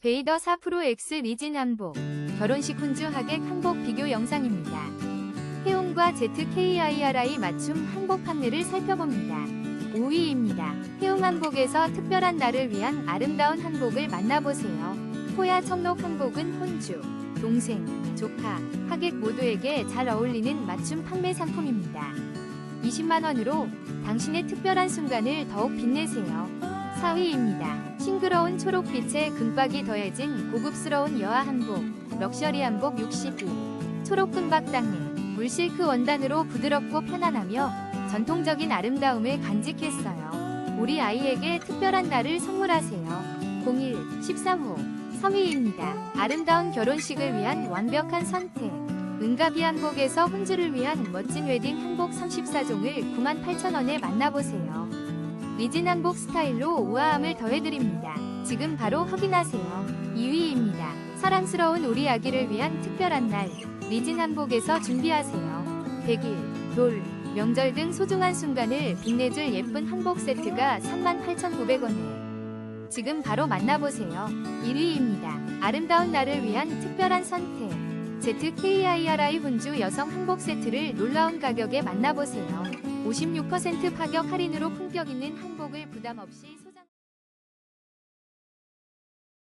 베이더 4프로 X 리진 한복 결혼식 훈주 하객 한복 비교 영상입니다. 해운과 ZKIRI 맞춤 한복 판매를 살펴봅니다. 5위입니다. 해운 한복에서 특별한 날을 위한 아름다운 한복을 만나보세요. 호야 청록 한복은 혼주, 동생, 조카, 하객 모두에게 잘 어울리는 맞춤 판매 상품입니다. 20만원으로 당신의 특별한 순간을 더욱 빛내세요. 4위입니다. 싱그러운 초록빛에 금박이 더해진 고급스러운 여아 한복, 럭셔리 한복 62. 초록 금박 땅에 물실크 원단으로 부드럽고 편안하며 전통적인 아름다움을 간직했어요. 우리 아이에게 특별한 날을 선물하세요. 01 13호 성희입니다. 아름다운 결혼식을 위한 완벽한 선택. 은가비 한복에서 혼주를 위한 멋진 웨딩 한복 34종을 98,000원에 만나보세요. 리진 한복 스타일로 우아함을 더해드립니다. 지금 바로 확인하세요. 2위입니다. 사랑스러운 우리 아기를 위한 특별한 날. 리진 한복에서 준비하세요. 100일, 돌, 명절 등 소중한 순간을 빛내줄 예쁜 한복 세트가 38,900원에. 지금 바로 만나보세요. 1위입니다. 아름다운 날을 위한 특별한 선택. ZKIRI 훈주 여성 한복 세트를 놀라운 가격에 만나보세요. 56% 파격 할인으로 품격 있는 한복을 부담 없이